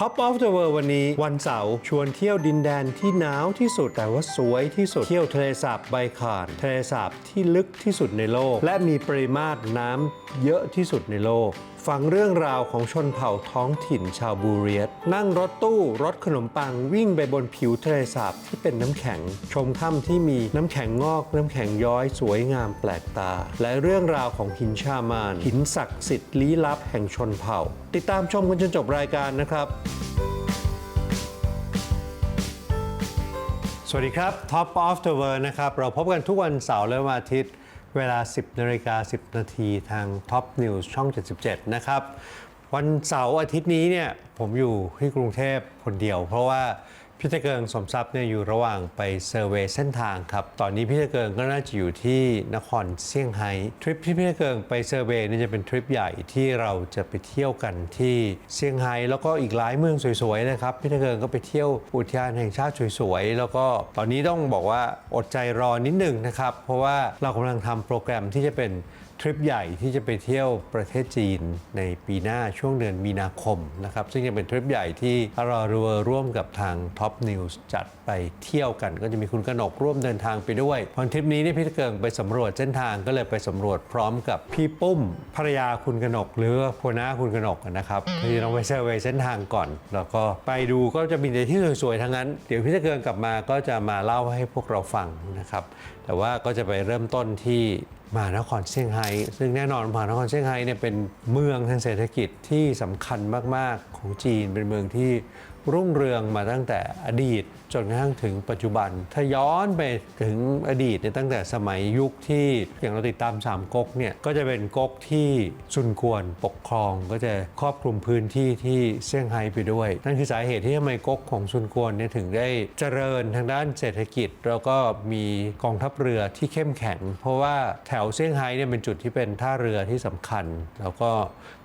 Top of the World วันนี้วันเสาร์ชวนเที่ยวดินแดนที่หนาวที่สุดแต่ว่าสวยที่สุดเที่ยวทะเลสาบไบคานทะเลสาบที่ลึกที่สุดในโลก และมีปริมาตรน้ำเยอะที่สุดในโลก ฟังเรื่องราวของชนเผ่าท้องถิ่นชาวบูเรียต นั่งรถตู้รถขนมปังวิ่งไปบนผิวทะเลสาบที่เป็นน้ำแข็ง ชมถ้ำที่มีน้ำแข็งงอก น้ำแข็งย้อยสวยงามแปลกตา และเรื่องราวของหินชามาน หินศักดิ์สิทธิ์ลี้ลับแห่งชนเผ่า ติดตามชมกันจนจบรายการนะครับสวัสดีครับ Top of the World นะครับ เราพบกันทุกวันเสาร์และวันอาทิตย์ เวลา 10นาฬิกา10 นาทีทาง Top News ช่อง 77 นะครับ วันเสาร์อาทิตย์นี้เนี่ยผมอยู่ที่กรุงเทพคนเดียว เพราะว่า พี่ตะเกิงสมทรัพย์เนี่ยอยู่ระหว่างไปเซอร์เวยเส้นทางครับ ตอนนี้พี่ตะเกิงก็น่าจะอยู่ที่นครเซี่ยงไฮ้ทริปที่พี่ตะเกิงไปเซอร์เวยนี่จะเป็นทริปใหญ่ที่เราจะไปเที่ยวกันที่เซี่ยงไฮ้แล้วก็อีกหลายเมืองสวยๆนะครับพี่ตะเกิงก็ไปเที่ยวอุทยานแห่งชาติสวยๆแล้วก็ตอนนี้ต้องบอกว่าอดใจรอนิดหนึ่งนะครับเพราะว่าเรากำลังทำโปรแกรมที่จะเป็น ทริปใหญ่ที่จะไปเที่ยวประเทศจีนในปีหน้าช่วงเดือนมีนาคมนะครับ ซึ่งจะเป็นทริปใหญ่ที่อารอรัวร่วมกับทาง Top News จัด ไปเที่ยวกัน ก็จะมีคุณกนกร่วมเดินทางไปด้วยพอทริปนี้เนี่ยพี่ตะเกิงไปสำรวจเส้นทางก็เลยไปสำรวจพร้อมกับพี่ปุ้มภรรยาคุณกนก หรือว่าหัวหน้าคุณกนกนะครับที่ต้องไปเซอร์เวยเส้นทางก่อน แล้วก็ไปดูก็จะมีแต่ที่สวยๆทั้งนั้น เดี๋ยวพี่ตะเกิงกลับมาก็จะมาเล่าให้พวกเราฟังนะครับ แต่ว่าก็จะไปเริ่มต้นที่มหานครเซี่ยงไฮ้ซึ่งแน่นอนมหานครเซี่ยงไฮ้เนี่ยเป็นเมืองทางเศรษฐกิจที่สำคัญมาก ๆ ของจีนเป็นเมืองที่ รุ่งเรืองมาตั้งแต่อดีตจนกระทั่งถึงปัจจุบัน ถ้าย้อนไปถึงอดีตเนี่ยตั้งแต่สมัยยุคที่อย่างเราติดตามสามก๊กเนี่ยก็จะเป็นก๊กที่ซุนกวนปกครอง ก็จะครอบคลุมพื้นที่ที่เซี่ยงไฮ้ไปด้วย นั่นคือสาเหตุที่ทำไมก๊กของซุนกวนเนี่ยถึงได้เจริญทางด้านเศรษฐกิจ แล้วก็มีกองทัพเรือที่เข้มแข็ง เพราะว่าแถวเซี่ยงไฮ้เนี่ยเป็นจุดที่เป็นท่าเรือที่สำคัญ แล้วก็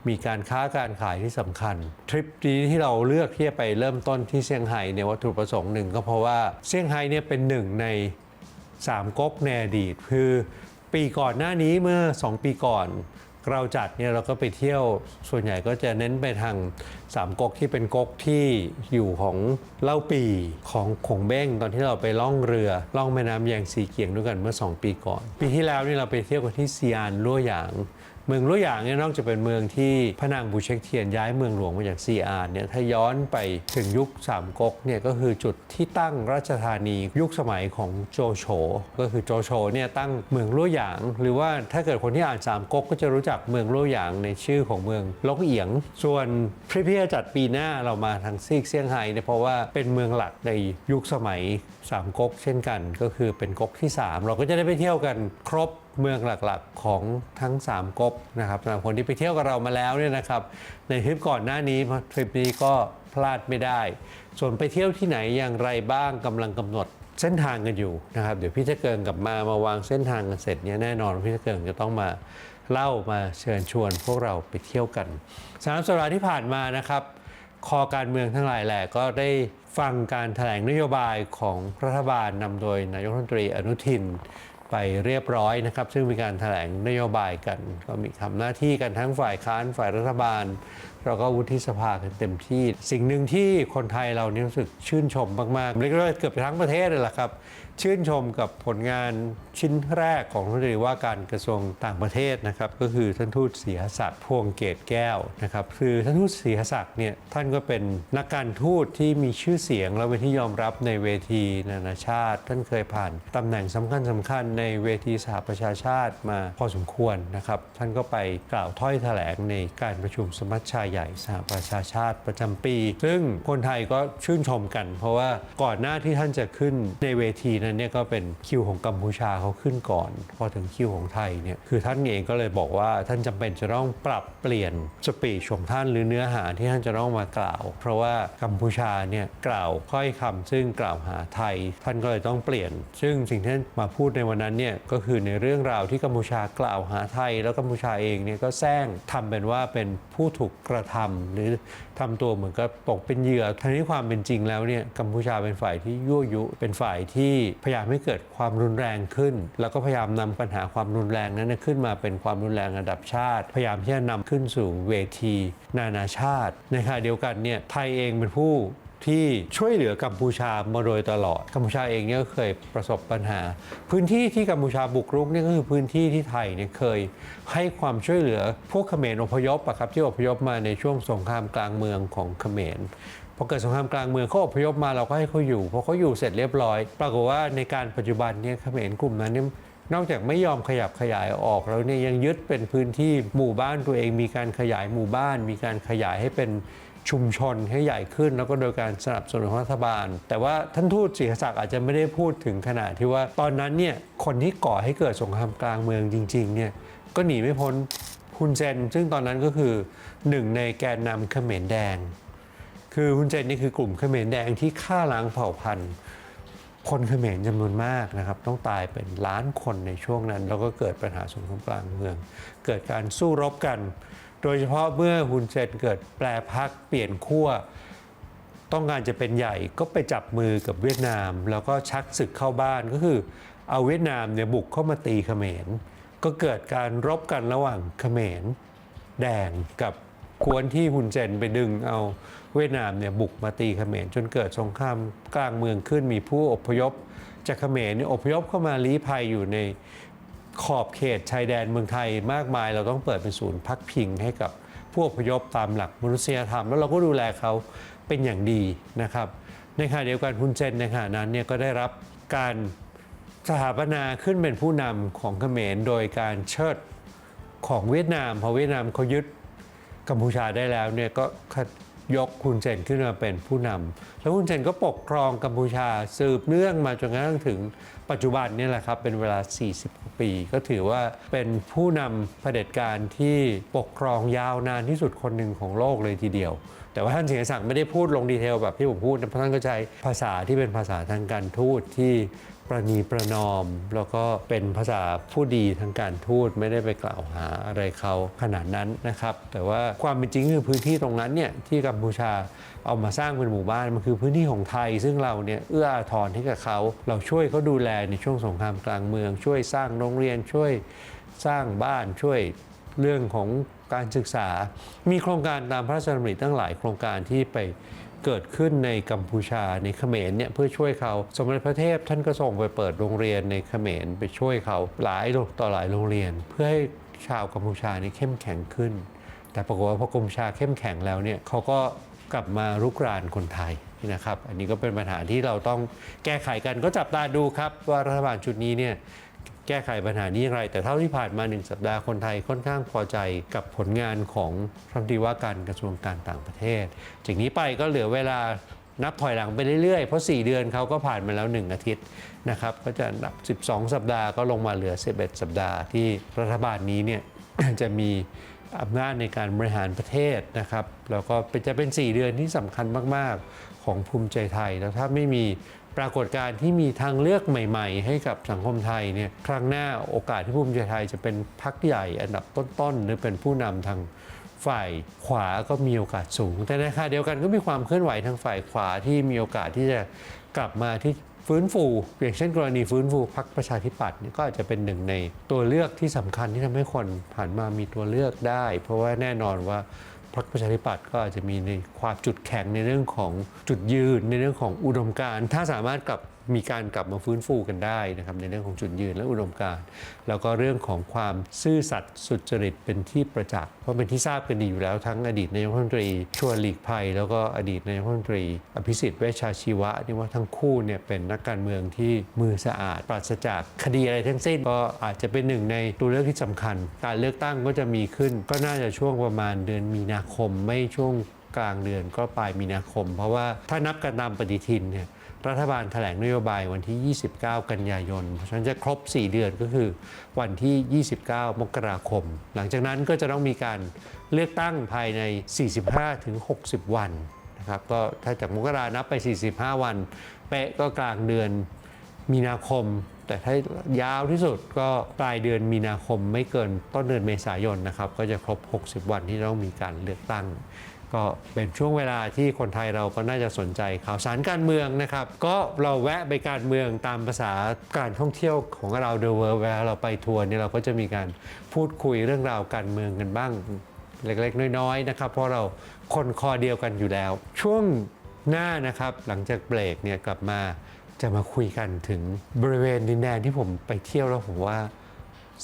มีการค้าการขายที่สำคัญ ทริปนี้ที่เราเลือกที่จะไปเริ่มต้นที่เซี่ยงไฮ้เนี่ยวัตถุประสงค์หนึ่งก็เพราะว่าเซี่ยงไฮ้เนี่ยเป็นหนึ่งในสามก๊กในอดีต คือปีก่อนหน้านี้เมื่อ 2 ปีก่อนเราจัดเนี่ยเราก็ไปเที่ยวส่วนใหญ่ก็จะเน้นไปทางสามก๊กที่เป็นก๊กที่อยู่ของเล่าปีของขงเบ้งตอนที่เราไปล่องเรือ ล่องแม่น้ำแยงซีเกียงด้วยกันเมื่อ 2 ปีก่อน ปีที่แล้วนี่เราไปเที่ยวกันที่ซีอานลั่วหยาง มืองลั่วหยางเนี่ยนอกจากเป็นเมืองที่พระนางบูเช็คเทียนย้ายเมืองหลวงมาจากซีอานเนี่ยถ้าย้อนไปถึงยุคสามก๊กเนี่ยก็คือจุดที่ตั้งราชธานียุคสมัยของโจโฉก็คือโจโฉเนี่ยตั้งเมืองลั่วหยาง หรือว่าถ้าเกิดคนที่อ่านสามก๊กก็จะรู้จักเมืองลั่วหยางในชื่อของเมืองลกเอียง ส่วนทริปที่จะจัดปีหน้าเรามาทางซีกเซี่ยงไฮ้เนี่ยเพราะว่าเป็นเมืองหลักในยุคสมัยสามก๊กเช่นกัน ก็คือเป็นก๊กที่สามเราก็จะได้ไปเที่ยวกันครบ เมืองหลักๆของทั้ง 3ก๊กนะครับสำหรับคนที่ไปเที่ยวกับเรามาแล้วเนี่ยนะครับในทริปก่อนหน้านี้ทริปนี้ก็พลาดไม่ได้ ส่วนไปเที่ยวที่ไหนอย่างไรบ้างกำลังกำหนดเส้นทางกันอยู่นะครับเดี๋ยวพี่จะเกิงกลับมามาวางเส้นทางกันเสร็จเนี่ยแน่นอนพี่จะเกิงจะต้องมาเล่ามาเชิญชวนพวกเราไปเที่ยวกันสามสัปดาห์ที่ผ่านมานะครับคอการเมืองทั้งหลายแหละก็ได้ฟังการแถลงนโยบายของรัฐบาลนำโดยนายกรัฐมนตรีอนุทิน ไปเรียบร้อยนะครับ ซึ่งมีการแถลงนโยบายกัน ก็มีทำหน้าที่กันทั้งฝ่ายค้านฝ่ายรัฐบาล เราก็วุฒิสภากันเต็มที่ สิ่งหนึ่งที่คนไทยเรานี่รู้สึกชื่นชมมากๆเรียกได้ว่าเกือบทั้งประเทศเลยล่ะครับ ชื่นชมกับผลงานชิ้นแรกของรัฐมนตรีว่าการกระทรวงต่างประเทศนะครับก็คือท่านทูตศรีหศักดิ์พวงเกตแก้วนะครับคือท่านทูตศรีหศักดิ์เนี่ยท่านก็เป็นนักการทูตที่มีชื่อเสียงและเป็นที่ยอมรับในเวทีนานาชาติ ท่านเคยผ่านตำแหน่งสำคัญสำคัญในเวทีสหประชาชาติมาพอสมควรนะครับท่านก็ไปกล่าวถ้อยแถลงในการประชุมสมัชชาใหญ่สหประชาชาติประจำปี ซึ่งคนไทยก็ชื่นชมกัน เพราะว่าก่อนหน้าที่ท่านจะขึ้นในเวทีนั้นเนี่ยก็เป็นคิวของกัมพูชาเขาขึ้นก่อน พอถึงคิวของไทยเนี่ยคือท่านเองก็เลยบอกว่าท่านจำเป็นจะต้องปรับเปลี่ยนสปีชของท่านหรือเนื้อหาที่ท่านจะต้องมากล่าว เพราะว่ากัมพูชาเนี่ยกล่าวค่อยคำซึ่งกล่าวหาไทย ท่านก็เลยต้องเปลี่ยน ซึ่งสิ่งที่ท่านมาพูดในวันนั้นเนี่ยก็คือในเรื่องราวที่กัมพูชากล่าวหาไทย แล้วกัมพูชาเองเนี่ยก็แซงทำเป็นว่าเป็นผู้ถูกกระทำหรือทำตัวเหมือนกับตกเป็นเหยื่อทั้งที่ความเป็นจริงแล้วเนี่ยกัมพูชาเป็นฝ่ายที่ยั่วยุเป็นฝ่ายที่พยายามให้เกิดความรุนแรงขึ้น แล้วก็พยายามนำปัญหาความรุนแรงนั้นขึ้นมาเป็นความรุนแรงระดับชาติ พยายามที่จะนำขึ้นสู่เวที นานาชาติในขณะเดียวกันเนี่ยไทยเองเป็นผู้ที่ช่วยเหลือกัมพูชามาโดยตลอด กัมพูชาเองเนี่ยก็เคยประสบปัญหา พื้นที่ที่กัมพูชาบุกรุกนี่ก็คือพื้นที่ที่ไทยเนี่ยเคยให้ความช่วยเหลือพวกเขมรอพยพอะครับที่อพยพมาในช่วงสงครามกลางเมืองของเขมร อเกิดสงครามกลางเมืองเขาอพยพมาเราก็ให้เขาอยู่พอเขาอยู่เสร็จเรียบร้อย ปรากฏว่าในการปัจจุบันเนี่ยเขมรกลุ่มนั้นเนี่ยนอกจากไม่ยอมขยับขยายออกแล้วเนี่ยยังยึดเป็นพื้นที่หมู่บ้านตัวเอง มีการขยายหมู่บ้าน มีการขยายให้เป็นชุมชนให้ใหญ่ขึ้น แล้วก็โดยการสนับสนุนของรัฐบาล แต่ว่าท่านทูตศรีศักดิ์อาจจะไม่ได้พูดถึงขนาดที่ว่าตอนนั้นเนี่ยคนที่ก่อให้เกิดสงครามกลางเมืองจริงๆเนี่ยก็หนีไม่พ้นฮุนเซนซึ่งตอนนั้นก็คือหนึ่งในแกนนำเขมรแดง คือฮุนเซนนี่คือกลุ่มเขมรแดงที่ฆ่าล้างเผ่าพันธุ์ คนเขมรจำนวนมากนะครับ ต้องตายเป็นล้านคนในช่วงนั้น แล้วก็เกิดปัญหาสงครามกลางเมือง เกิดการสู้รบกัน โดยเฉพาะเมื่อฮุนเซนเกิดแปรพักเปลี่ยนขั้วต้องการจะเป็นใหญ่ก็ไปจับมือกับเวียดนาม แล้วก็ชักศึกเข้าบ้านก็คือ เอาเวียดนามเนี่ยบุกเข้ามาตีเขมร ก็เกิดการรบกันระหว่างเขมร แดงกับกวนที่ฮุนเซนไปดึงเอา เวียดนามเนี่ยบุกมาตีเขมรจนเกิดสงครามกลางเมืองขึ้นมีผู้อพยพ จากเขมรเนี่ยอพยพเข้ามาลี้ภัยอยู่ในขอบเขตชายแดนเมืองไทยมากมาย เราต้องเปิดเป็นศูนย์พักพิงให้กับผู้อพยพตามหลักมนุษยธรรม แล้วเราก็ดูแลเขาเป็นอย่างดีนะครับ ในขณะเดียวกันฮุนเซนในขณะนั้นเนี่ยก็ได้รับการสถาปนาขึ้นเป็นผู้นำของเขมรโดยการเชิดของเวียดนามพอเวียดนามเขายึดกัมพูชาได้แล้วเนี่ยก็ ยกฮุนเซนขึ้นมาเป็นผู้นำแล้วฮุนเซนก็ปกครองกัมพูชาสืบเนื่องมาจนกระทั่งถึงปัจจุบันนี่แหละครับเป็นเวลา 40 ปี ก็ถือว่าเป็นผู้นำเผด็จการที่ปกครองยาวนานที่สุดคนหนึ่งของโลกเลยทีเดียว แต่ว่าท่านสิงห์ศักดิ์ไม่ได้พูดลงดีเทลแบบที่ผมพูดนะเพราะท่านก็ใช้ภาษาที่เป็นภาษาทางการทูตที่ ประนีประนอม แล้วก็เป็นภาษาผู้ดีทางการทูตไม่ได้ไปกล่าวหาอะไรเขาขนาดนั้นนะครับ แต่ว่าความเป็นจริงคือพื้นที่ตรงนั้นเนี่ยที่กัมพูชาเอามาสร้างเป็นหมู่บ้านมันคือพื้นที่ของไทย ซึ่งเราเนี่ยเอื้ออาทรให้กับเขาเราช่วยเขาดูแลในช่วงสงครามกลางเมือง ช่วยสร้างโรงเรียนช่วยสร้างบ้านช่วยเรื่องของการศึกษา มีโครงการตามพระราชดำริตั้งหลายโครงการที่ไป เกิดขึ้นในกัมพูชาในเขมรเนี่ยเพื่อช่วยเขา สมเด็จพระเทพท่านก็ส่งไปเปิดโรงเรียนในเขมรไปช่วยเขาหลายต่อหลายโรงเรียน เพื่อให้ชาวกัมพูชานี่เข้มแข็งขึ้น แต่ปรากฏว่าพอกัมพูชาเข้มแข็งแล้วเนี่ยเขาก็กลับมารุกรานคนไทยนะครับ อันนี้ก็เป็นปัญหาที่เราต้องแก้ไขกันก็จับตาดูครับว่ารัฐบาลชุดนี้เนี่ย ก้ไขปัญหานี้อย่างไร แต่เท่าที่ผ่านมาหนึ่งสัปดาห์คนไทยค่อนข้างพอใจกับผลงานของรัฐมนตรีว่าการกระทรวงการต่างประเทศ จากนี้ไปก็เหลือเวลานับถอยหลังไปเรื่อยๆ เพราะ 4 เดือนเขาก็ผ่านมาแล้ว 1 อาทิตย์นะครับก็จะนับ 12 สัปดาห์ก็ลงมาเหลือ 11 สัปดาห์ที่รัฐบาลนี้เนี่ยจะมีอำนาจในการบริหารประเทศนะครับแล้วก็จะเป็น 4 เดือนที่สำคัญมาก ๆ ของภูมิใจไทย แล้วถ้าไม่มี ปรากฏการณ์ที่มีทางเลือกใหม่ ๆ ให้กับสังคมไทยเนี่ยครั้งหน้าโอกาสที่ภูมิใจไทยจะเป็นพรรคใหญ่อันดับต้นๆหรือเป็นผู้นำทางฝ่ายขวาก็มีโอกาสสูง แต่ในขณะเดียวกันก็มีความเคลื่อนไหวทางฝ่ายขวาที่มีโอกาสที่จะกลับมาที่ฟื้นฟูอย่างเช่นกรณีฟื้นฟูพรรคประชาธิปัตย์นี่ก็อาจจะเป็นหนึ่งในตัวเลือกที่สำคัญที่ทำให้คนผ่านมามีตัวเลือกได้ เพราะว่าแน่นอนว่า พรรคประชาธิปัตย์ก็อาจจะมีในความจุดแข็งในเรื่องของจุดยืนในเรื่องของอุดมการณ์ ถ้าสามารถกลับ มีการกลับมาฟื้นฟูกันได้นะครับในเรื่องของจุดยืนและอุดมการณ์แล้วก็เรื่องของความซื่อสัตย์สุจริตเป็นที่ประจักษ์เพราะเป็นที่ทราบกันดีอยู่แล้วทั้งอดีตนายกรัฐมนตรีชวนหลีกภัย แล้วก็อดีตนายกรัฐมนตรี อภิสิทธิ์เวชชาชีวะนี่ว่าทั้งคู่เนี่ยเป็นนักการเมืองที่มือสะอาด ปราศจากคดีอะไรทั้งสิ้นก็อาจจะเป็นหนึ่งในตัวเลือกที่สำคัญ การเลือกตั้งก็จะมีขึ้น ก็น่าจะช่วงประมาณเดือนมีนาคมไม่ช่วงกลางเดือนก็ปลายมีนาคม เพราะว่าถ้านับกันตามปฏิทินเนี่ย รัฐบาลแถลงนโยบายวันที่ 29 กันยายน เพราะฉะนั้นจะครบ 4 เดือนก็คือวันที่ 29 มกราคม หลังจากนั้นก็จะต้องมีการเลือกตั้งภายใน 45-60 วันนะครับก็ถ้าจากมกรานับไป 45 วัน เป๊ะก็กลางเดือนมีนาคม แต่ถ้ายาวที่สุดก็ปลายเดือนมีนาคมไม่เกินต้นเดือนเมษายนนะครับ ก็จะครบ 60 วันที่ต้องมีการเลือกตั้ง ก็เป็นช่วงเวลาที่คนไทยเราก็น่าจะสนใจข่าวสารการเมืองนะครับ ก็เราแวะไปการเมืองตามภาษาการท่องเที่ยวของเราเดอะเวิร์เวลาเราไปทัวร์เนี่ยเราก็จะมีการพูดคุยเรื่องราวการเมืองกันบ้างเล็กๆ น้อยๆนะครับ เพราะเราคนคอเดียวกันอยู่แล้ว ช่วงหน้านะครับหลังจากเบรกเนี่ยกลับมาจะมาคุยกันถึงบริเวณดินแดนที่ผมไปเที่ยวแล้วผมว่า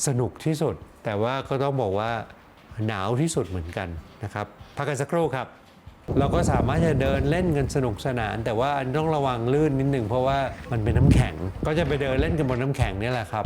สนุกที่สุด แต่ว่าก็ต้องบอกว่าหนาวที่สุดเหมือนกันนะครับ พักกันสักครู่ครับ เราก็สามารถจะเดินเล่นกันสนุกสนาน แต่ว่าต้องระวังลื่นนิดหนึ่งเพราะว่ามันเป็นน้ำแข็ง ก็จะไปเดินเล่นกันบนน้ำแข็งนี่แหละครับ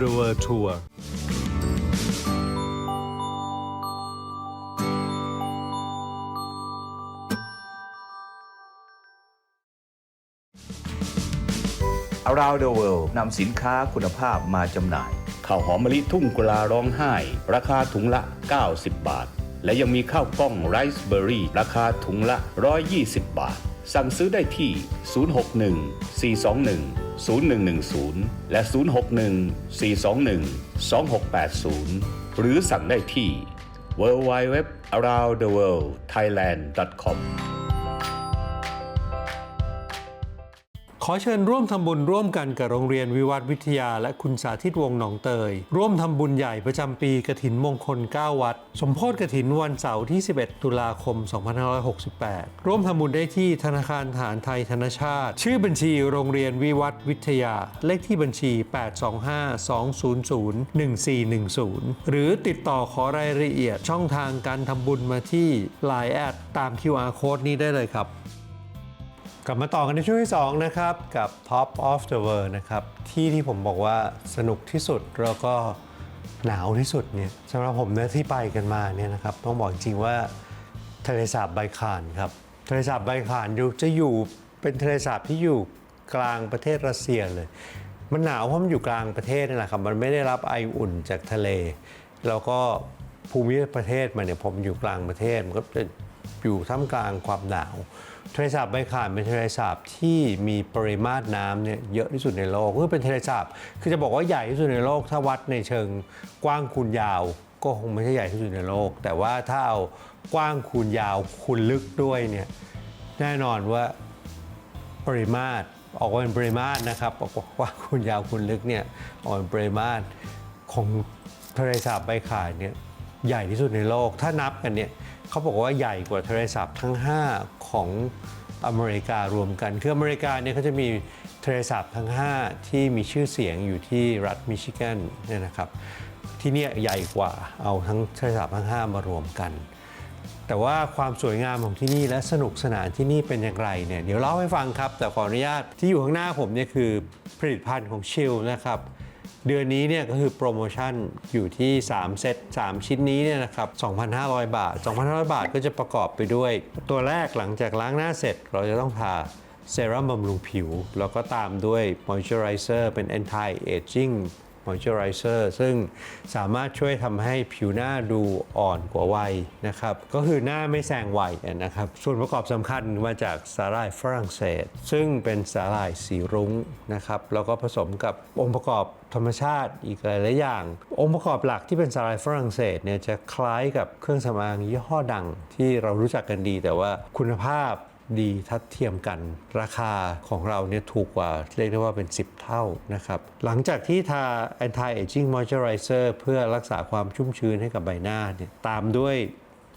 the world tour อารา the World นำสินค้าคุณภาพมาจำหน่าย ข้าวหอมมะลิทุ่งกุลาร้องไห้ ราคาถุงละ 90 บาท และยังมีข้าวกล้องไรซ์เบอร์รี่ ราคาถุงละ 120 บาท สั่งซื้อได้ที่ 061 421 0110 และ 061 421 2680 หรือสั่งได้ที่ www ขอเชิญร่วมทำบุญร่วมกันกับโรงเรียนวิวัฒวิทยา และคุณสาธิตวงหนองเตย ร่วมทำบุญใหญ่ประจำปีกระถินมงคล 9 วัด สมโพธิกระถินวันเสาร์ที่ 11 ตุลาคม 2568 ร่วมทำบุญได้ที่ธนาคารทหารไทยธนชาติ ชื่อบัญชีโรงเรียนวิวัฒวิทยา เลขที่บัญชี 825-200-1410 หรือติดต่อขอรายละเอียดช่องทางการทำบุญมาที่ Line แอดตาม QR Code นี้ได้เลยครับ กลับมาต่อกันในช่วงที่ 2 นะครับ กับ Top of the World นะครับ ที่ที่ผมบอกว่าสนุกที่สุด แล้วก็หนาวที่สุดเนี่ยสำหรับผมเนี่ยที่ไปกันมาเนี่ยนะครับ ต้องบอกจริงว่าทะเลสาบไบคานครับทะเลสาบไบคานอยู่จะอยู่เป็นทะเลสาบที่อยู่กลางประเทศรัสเซียเลย มันหนาวเพราะมันอยู่กลางประเทศนี่แหละครับมันไม่ได้รับไออุ่นจากทะเล แล้วก็ภูมิประเทศมันเนี่ยผมอยู่กลางประเทศมันก็จะอยู่ท่ามกลางความหนาว ทะเลสาบไบคานเป็นทะเลสาบที่มีปริมาตรน้ำเนี่ยเยอะที่สุดในโลกคือเป็นทะเลสาบคือจะบอกว่าใหญ่ที่สุดในโลกถ้าวัดในเชิงกว้างคูณยาว ก็คงไม่ใช่ใหญ่ที่สุดในโลก แต่ว่าถ้าเอากว้างคูณยาวคูณลึกด้วยเนี่ยแน่นอนว่าปริมาตรออกมาเป็นปริมาตรนะครับออกว่าคุณยาวคุณลึกเนี่ยออกเป็นปริมาตรของทะเลสาบไบคานเนี่ยใหญ่ที่สุดในโลก ถ้านับกันเนี่ย เขาบอกว่าใหญ่กว่าทะเลสาบทั้ง 5 ของอเมริการวมกัน คืออเมริกาเนี่ยเขาจะมีทะเลสาบทั้ง 5 ที่มีชื่อเสียงอยู่ที่รัฐมิชิแกนเนี่ยนะครับ ที่เนี่ยใหญ่กว่าเอาทั้งทะเลสาบทั้ง 5 มารวมกัน แต่ว่าความสวยงามของที่นี่และสนุกสนานที่นี่เป็นอย่างไรเนี่ยเดี๋ยวเล่าให้ฟังครับ แต่ขออนุญาตที่อยู่ข้างหน้าผมเนี่ยคือผลิตภัณฑ์ของชิลนะครับ เดือนนี้เนี่ยก็คือโปรโมชั่นอยู่ที่ 3 เซต 3 ชิ้นนี้เนี่ยนะครับ 2,500 บาท 2,500 บาทก็จะประกอบไปด้วย ตัวแรกหลังจากล้างหน้าเสร็จเราจะต้องทาเซรั่มบำรุงผิว แล้วก็ตามด้วยมอยเจอไรเซอร์เป็น anti aging มอยเจอไรเซอร์ซึ่งสามารถช่วยทำให้ผิวหน้าดูอ่อนกว่าวัยนะครับ ก็คือหน้าไม่แซงวัยนะครับ ส่วนประกอบสำคัญมาจากสาหร่ายฝรั่งเศส ซึ่งเป็นสาหร่ายสีรุ้งนะครับ แล้วก็ผสมกับองค์ประกอบธรรมชาติอีกหลายๆอย่าง องค์ประกอบหลักที่เป็นสาหร่ายฝรั่งเศสเนี่ยจะคล้ายกับเครื่องสำอางยี่ห้อดังที่เรารู้จักกันดี แต่ว่าคุณภาพ ดีทัดเทียมกัน ราคาของเราเนี่ยถูกกว่าเรียกได้ว่าเป็น 10 เท่านะครับ หลังจากที่ทา anti aging moisturizer เพื่อรักษาความชุ่มชื้นให้กับใบหน้าเนี่ยตามด้วย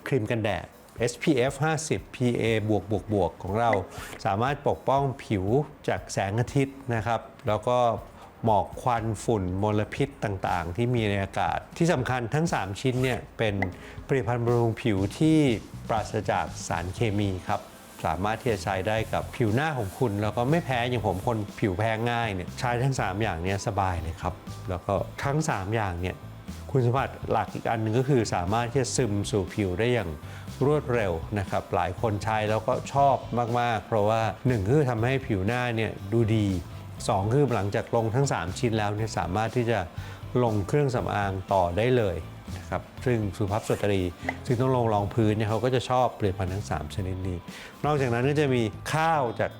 ครีมกันแดด SPF 50 PA บวกบวกบวกของเรา สามารถปกป้องผิวจากแสงอาทิตย์นะครับ แล้วก็หมอกควันฝุ่นมลพิษต่างๆ ที่มีในอากาศ ที่สำคัญทั้ง 3 ชิ้นเนี่ยเป็นผลิตภัณฑ์บำรุงผิวที่ปราศจากสารเคมีครับ สามารถที่จะใช้ได้กับผิวหน้าของคุณ แล้วก็ไม่แพ้อย่างผมคนผิวแพ้ง่ายเนี่ยใช้ทั้ง 3 อย่างเนี้สบายเลยครับ แล้วก็ทั้ง 3 อย่างเนี่ยคุณสมบัติหลักอีกอันหนึ่งก็คือสามารถที่จะซึมสู่ผิวได้อย่างรวดเร็วนะครับ หลายคนใช้แล้วก็ชอบมาก ๆ เพราะว่า 1 คือทำให้ผิวหน้าเนี่ยดูดี 2 คือหลังจากลงทั้ง 3 ชิ้นแล้วเนี่ยสามารถที่จะลงเครื่องสำอางต่อได้เลย นะครับซึ่งสุภาพสตรี ซึ่งต้องลงรองพื้นเนี่ยเขาก็จะชอบผลิตภัณฑ์ทั้ง 3 ชนิดนี้ นอกจากนั้นก็จะมีข้าวจาก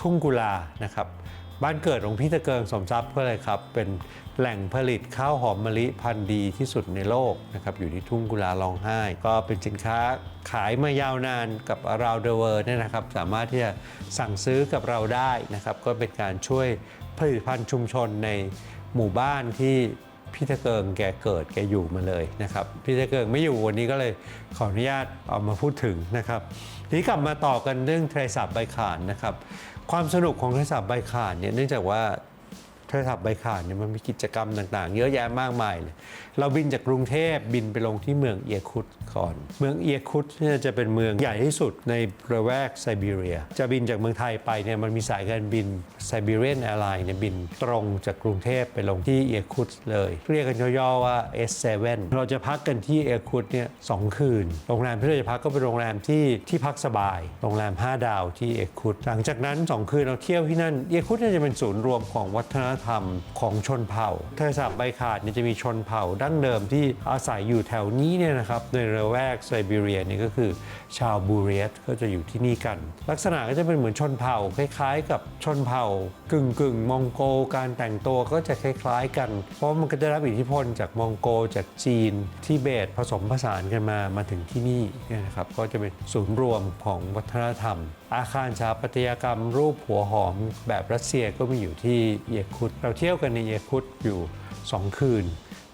ทุ่งกุลานะครับบ้านเกิดของพี่ตะเกิงสมทรัพย์เพื่ออะไรครับ เป็นแหล่งผลิตข้าวหอมมะลิพันธุ์ดีที่สุดในโลกนะครับอยู่ที่ทุ่งกุลาลองไห้ ก็เป็นสินค้าขายมายาวนานกับ around the world เนี่ยนะครับ สามารถที่จะสั่งซื้อกับเราได้นะครับ ก็เป็นการช่วยผลิตภัณฑ์ชุมชนในหมู่บ้านที่ พี่ตะเกิงแกเกิดแกอยู่มาเลยนะครับพี่ตะเกิงไม่อยู่วันนี้ก็เลยขออนุญาตเอามาพูดถึงนะครับทีนี้กลับมาต่อกันเรื่องทรศัพท์ใบขานนะครับความสนุกของโทรศัพท์ใบขานเนี่ยเนื่องจากว่า รศัพท์ใบขานเนี่ยมันมีกิจกรรมต่าง ๆ เยอะแยะมากมายเลย เราบินจากกรุงเทพบินไปลงที่เมืองเอียคุตก่อน เมืองเอียคุตเนี่ยจะเป็นเมืองใหญ่ที่สุดในระแวกไซบีเรีย จะบินจากเมืองไทยไปเนี่ยมันมีสายการบินไซบีเรียนแอร์ไลน์เนี่ยบินตรงจากกรุงเทพไปลงที่เอียคุตเลย เรียกกันย่อๆว่า S7 เราจะพักกันที่เอียคุตเนี่ยสองคืน โรงแรมที่เราจะพักก็เป็นโรงแรมที่ที่พักสบาย โรงแรม 5 ดาวที่เอียคุตหลังจากนั้น 2 คืนเราเที่ยวที่นั่นเอียคุตเนี่ยจะเป็นศูนย์รวมของวัฒนธรรมของชนเผ่าโทรศัพท์ใบขาดเนี่ยจะมีชนเผ่าดั้งเดิมที่อาศัยอยู่แถวนี้เนี่ยนะครับในระแวกไซบีเรียนี่ก็คือชาวบูเรียสก็จะอยู่ที่นี่กัน ลักษณะก็จะเป็นเหมือนชนเผ่า คล้ายๆ กับชนเผ่ากึ่งกึ่งมองโกการแต่งตัวก็จะคล้ายๆกัน เพราะมันก็ได้รับอิทธิพลจากมองโกจากจีนที่เบตผสมผสานกันมามาถึงที่นี่นะครับก็จะเป็นศูนย์รวมของวัฒนธรรม อาคารสถาปัตยกรรม รูปหัวหอมแบบรัสเซียก็มีอยู่ที่เยคุตเราเที่ยวกันในเยคุตอยู่ 2 คืน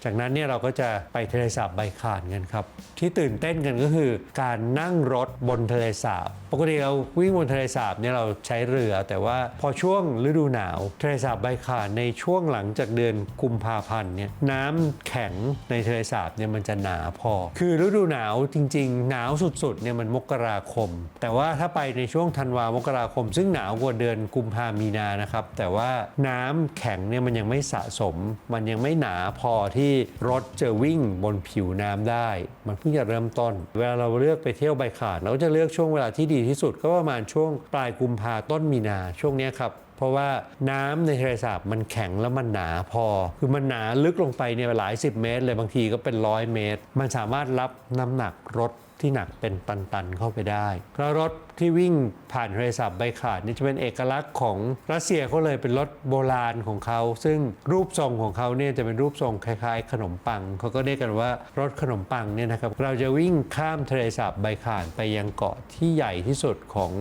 จากนั้นเนี่ยเราก็จะไปทะเลสาบใบขานกันครับ ที่ตื่นเต้นกันก็คือการนั่งรถบนทะเลสาบปกติเราวิ่งบนทะเลสาบเนี่ยเราใช้เรือ แต่ว่าพอช่วงฤดูหนาวทะเลสาบใบขานในช่วงหลังจากเดือนกุมภาพันธ์เนี่ยน้ำแข็งในทะเลสาบเนี่ยมันจะหนาพอ คือฤดูหนาวจริง ๆ หนาวสุดๆเนี่ยมันมกราคม แต่ว่าถ้าไปในช่วงธันวามกราคม ซึ่งหนาวกว่าเดือนกุมภามีนานะครับแต่ว่าน้ำแข็งเนี่ยมันยังไม่สะสม มันยังไม่หนาพอที่รถจะวิ่งบนผิวน้ำได้ มันเพิ่งจะเริ่มต้น เวลาเราเลือกไปเที่ยวใบขาด เราจะเลือกช่วงเวลาที่ดีที่สุด ก็ประมาณช่วงปลายกุมภาต้นมีนาช่วงนี้ครับเพราะว่าน้ำในทะเลสาบมันแข็งแล้วมันหนาพอ คือมันหนาลึกลงไปเนี่ยหลายสิบเมตรเลยบางทีก็เป็นร้อยเมตร มันสามารถรับน้ำหนักรถ ที่หนักเป็นตันๆเข้าไปได้แล้วรถที่วิ่งผ่านทะเลสาบใบขาดนี่จะเป็นเอกลักษณ์ของรัสเซียเขาเลยเป็นรถโบราณของเขา ซึ่งรูปทรงของเขาเนี่ยจะเป็นรูปทรงคล้ายๆ ขนมปังเขาก็เรียกกันว่ารถขนมปังเนี่ยนะครับเราจะวิ่งข้ามเทะเลสาบใบขาดไปยังเกาะที่ใหญ่ที่สุดของ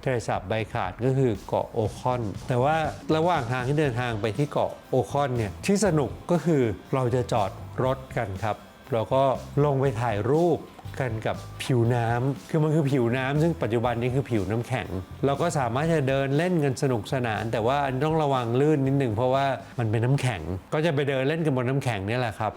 เทะเลสาบใบขาดก็คือเกาะโอคอน แต่ว่าระหว่างทางที่เดินทางไปที่เกาะโอคอนเนี่ยที่สนุกก็คือเราจะจอดรถกันครับเราก็ลงไปถ่ายรูป กันกับผิวน้ำคือมันคือผิวน้ำซึ่งปัจจุบันนี้คือผิวน้ำแข็ง เราก็สามารถจะเดินเล่นกันสนุกสนาน แต่ว่าต้องระวังลื่นนิดหนึ่งเพราะว่ามันเป็นน้ำแข็ง ก็จะไปเดินเล่นกันบนน้ำแข็งนี่แหละครับ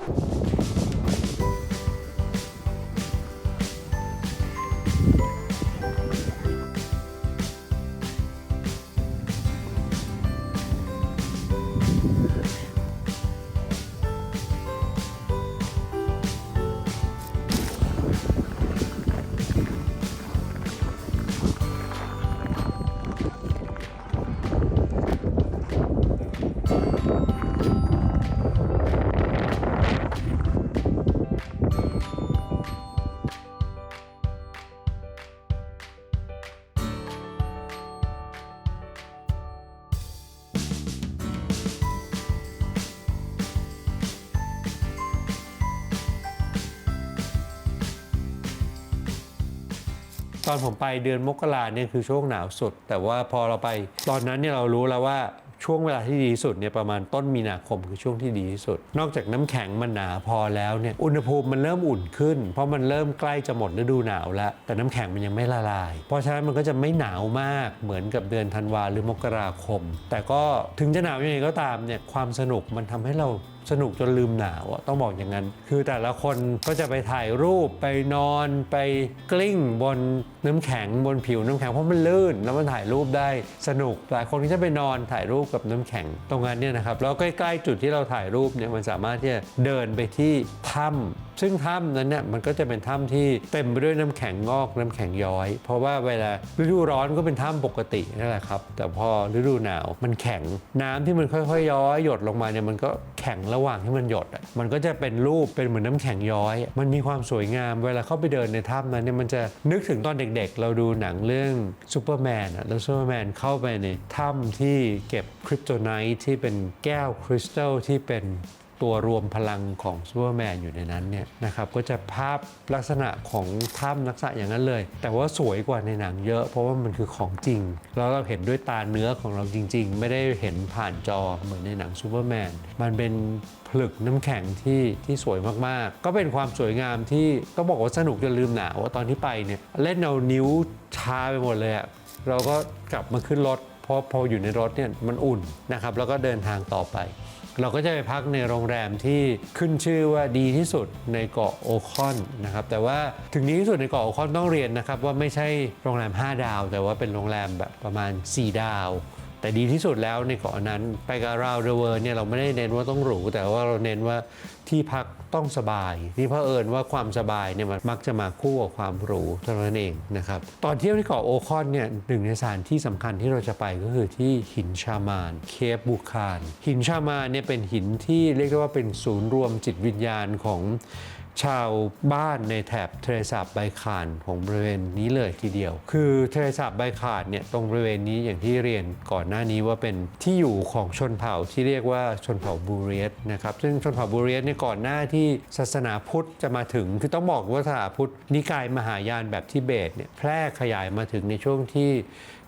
อนผมไปเดือนมกราเนี่ยคือช่วงหนาวสุด แต่ว่าพอเราไปตอนนั้นเนี่ยเรารู้แล้วว่าช่วงเวลาที่ดีที่สุดเนี่ยประมาณต้นมีนาคมคือช่วงที่ดีที่สุด นอกจากน้ำแข็งมันหนาพอแล้วเนี่ยอุณหภูมิมันเริ่มอุ่นขึ้น เพราะมันเริ่มใกล้จะหมดฤดูหนาวแล้ว แต่น้ำแข็งมันยังไม่ละลาย เพราะฉะนั้นมันก็จะไม่หนาวมากเหมือนกับเดือนธันวาหรือมกราคม แต่ก็ถึงจะหนาวยังไงก็ตามเนี่ยความสนุกมันทำให้เราสนุกจนลืมหนาวอะต้องบอกอย่างนั้น คือแต่ละคนก็จะไปถ่ายรูปไปนอนไปกลิ้งบนน้ำแข็งบนผิวน้ำแข็งเพราะมันลื่น แล้วมันถ่ายรูปได้สนุกหลายคนก็จะไปนอนถ่ายรูปกับน้ำแข็งตรงนั้นเนี่ยนะครับแล้วใกล้ๆจุดที่เราถ่ายรูปเนี่ยมันสามารถที่จะเดินไปที่ถ้ำซึ่งถ้ำนั้นเนี่ยมันก็จะเป็นถ้ำที่เต็มไปด้วยน้ำแข็งงอกน้ำแข็งย้อย เพราะว่าเวลาฤดูร้อนก็เป็นถ้ำปกตินั่นแหละครับ แต่พอฤดูหนาวมันแข็งน้ำที่มันค่อยๆ ย้อยหยดลงมาเนี่ยมันก็แข็งระหว่างที่มันหยดอะมันก็จะเป็นรูปเป็นเหมือนน้ำแข็งย้อย มันมีความสวยงาม เวลาเข้าไปเดินในถ้ำนั้นเนี่ยมันจะนึกถึงตอนเด็ก ๆ เราดูหนังเรื่องซูเปอร์แมนอะแล้วซูเปอร์แมนเข้าไปในถ้ำที่เก็บคริปโตไนท์ที่เป็นแก้วคริสตัลที่เป็น ตัวรวมพลังของซูเปอร์แมนอยู่ในนั้นเนี่ยนะครับก็จะภาพลักษณะของถ้ำลักษณะอย่างนั้นเลย แต่ว่าสวยกว่าในหนังเยอะ เพราะว่ามันคือของจริง แล้วเราเห็นด้วยตาเนื้อของเราจริง ๆ ไม่ได้เห็นผ่านจอเหมือนในหนังซูเปอร์แมนมันเป็นผลึกน้ำแข็งที่ที่สวยมากๆ ก็เป็นความสวยงามที่ต้องบอกว่าสนุกจนลืมหนาว่าตอนที่ไปเนี่ยเล่นเอานิ้วชาไปหมดเลยอะเราก็กลับมาขึ้นรถพราะพออยู่ในรถเนี่ยมันอุ่นนะครับแล้วก็เดินทางต่อไป เราก็จะไปพักในโรงแรมที่ขึ้นชื่อว่าดีที่สุดในเกาะโอคอนนะครับแต่ว่าถึงดีที่สุดในเกาะโอคอนต้องเรียนนะครับว่าไม่ใช่โรงแรม 5 ดาว แต่ว่าเป็นโรงแรมแบบประมาณ 4 ดาว แต่ดีที่สุดแล้วในเกาะนั้นไปกับราวเดเวอร์เนี่ยเราไม่ได้เน้นว่าต้องหรู แต่ว่าเราเน้นว่าที่พักต้องสบายที่เผอิญว่าความสบายเนี่ยมันมักจะมาคู่กับความหรูเท่านั้นเองนะครับตอนเที่ยวที่เกาะโอคอนเนี่ยหนึ่งในสถานที่สำคัญที่เราจะไปก็คือที่หินชามานเคปบูคาน หินชามานเนี่ยเป็นหินที่เรียกได้ว่าเป็นศูนย์รวมจิตวิญญาณของ ชาวบ้านในแถบเทะเลสาบไบคานของบริเวณนี้เลยทีเดียว คือเทะเลสาบไบคานเนี่ยตรงบริเวณนี้อย่างที่เรียนก่อนหน้านี้ว่าเป็นที่อยู่ของชนเผ่าที่เรียกว่าชนเผ่าบูเรียสนะครับซึ่งชนเผ่าบูเรียสเนี่ยก่อนหน้าที่ศาสนาพุทธจะมาถึง คือต้องบอกว่าศาสนาพุทธนิกายมหายานแบบทิเบตเนี่ยแพร่ขยายมาถึงในช่วงที่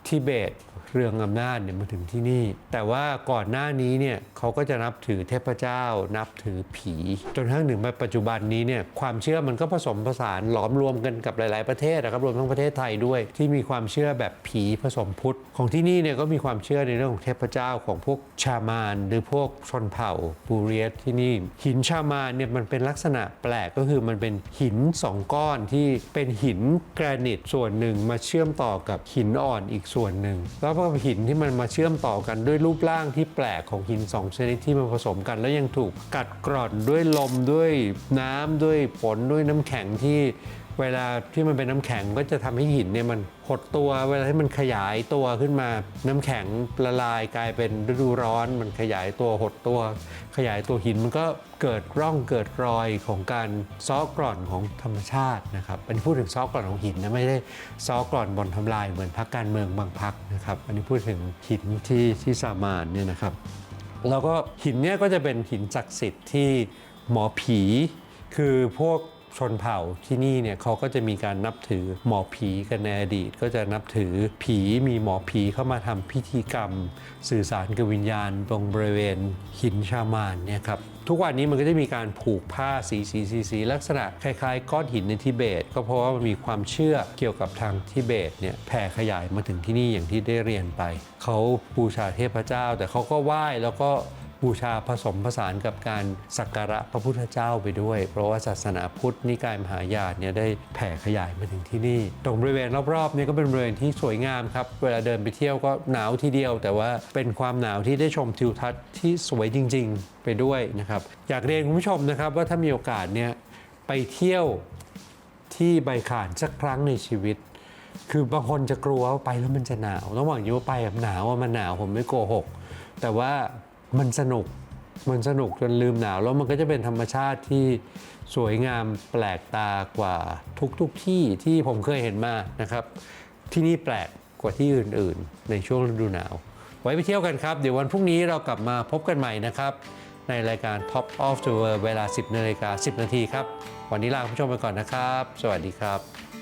ทิเบต เรืองอำนาจเนี่ยมาถึงที่นี่ แต่ว่าก่อนหน้านี้เนี่ยเขาก็จะนับถือเทพเจ้า นับถือผี จนทั่งถึงมาปัจจุบันนี้เนี่ยความเชื่อมันก็ผสมผสานหลอมรวมกันกับหลาย ๆประเทศนะครับรวมทั้งประเทศไทยด้วย ที่มีความเชื่อแบบผีผสมพุทธ ของที่นี่เนี่ยก็มีความเชื่อในเรื่องของเทพเจ้าของพวกชามานหรือพวกชนเผ่าบูเรียสที่นี่ หินชามานเนี่ยมันเป็นลักษณะแปลกก็คือมันเป็นหินสองก้อนที่เป็นหินแกรนิตส่วนหนึ่งมาเชื่อมต่อกับหินอ่อนอีกส่วนหนึ่งแล้วก็หินที่มันมาเชื่อมต่อกันด้วยรูปร่างที่แปลกของหินสองชนิดที่มันผสมกัน แล้วยังถูกกัดกร่อนด้วยลมด้วยน้ำด้วยฝนด้วยน้ำแข็งที่ เวลาที่มันเป็นน้ำแข็งก็จะทำให้หินเนี่ยมันหดตัว เวลาที่มันขยายตัวขึ้นมา น้ำแข็งละลายกลายเป็นฤดูร้อน มันขยายตัวหดตัว ขยายตัวหินมันก็เกิดร่องเกิดรอยของการซ้อกร่อนของธรรมชาตินะครับอันนี้พูดถึงซ้อกร่อนของหินนะไม่ได้ซ้อกร่อนบนทำลายเหมือนพักการเมืองบางพักนะครับอันนี้พูดถึงหินที่ที่สามานเนี่ยนะครับแล้วก็หินเนี่ยก็จะเป็นหินศักดิ์สิทธิ์ที่หมอผีคือพวก ชนเผ่าที่นี่เนี่ยเขาก็จะมีการนับถือหมอผีกันในอดีต ก็จะนับถือผีมีหมอผีเข้ามาทำพิธีกรรม สื่อสารกับวิญญาณ ตรงบริเวณหินชามานเนี่ยครับทุกวันนี้มันก็จะมีการผูกผ้าสีสีสีสีลักษณะคล้ายๆ ก้อนหินในทิเบต ก็เพราะว่ามันมีความเชื่อเกี่ยวกับทางทิเบตเนี่ยแผ่ขยายมาถึงที่นี่อย่างที่ได้เรียนไป เขาบูชาเทพเจ้า แต่เขาก็ไหว้แล้วก็ บูชาผสมผสานกับการสักการะพระพุทธเจ้าไปด้วย เพราะว่าศาสนาพุทธนิกายมหายานเนี่ยได้แผ่ขยายมาถึงที่นี่ ตรงบริเวณรอบๆเนี่ยก็เป็นบริเวณที่สวยงามครับ เวลาเดินไปเที่ยวก็หนาวทีเดียว แต่ว่าเป็นความหนาวที่ได้ชมทิวทัศน์ที่สวยจริง ๆ ไปด้วยนะครับ อยากเรียนคุณผู้ชมนะครับว่าถ้ามีโอกาสเนี่ยไปเที่ยวที่ใบขานสักครั้งในชีวิต คือบางคนจะกลัวว่าไปแล้วมันจะหนาวต้องบอกอยู่ว่าไปแบบหนาวมันหนาวผมไม่โกหก แต่ว่า มันสนุก มันสนุกจนลืมหนาว แล้วมันก็จะเป็นธรรมชาติที่สวยงามแปลกตากว่าทุกๆทที่ที่ผมเคยเห็นมานะครับ ที่นี่แปลกกว่าที่อื่นๆ ในช่วงฤดูหนาว ไว้ไปเที่ยวกันครับ เดี๋ยววันพรุ่งนี้เรากลับมาพบกันใหม่นะครับ ในรายการ Top of the World เวลา 10นาฬิกา10 นาทีครับ วันนี้ลาคุณผู้ชมไปก่อนนะครับ สวัสดีครับ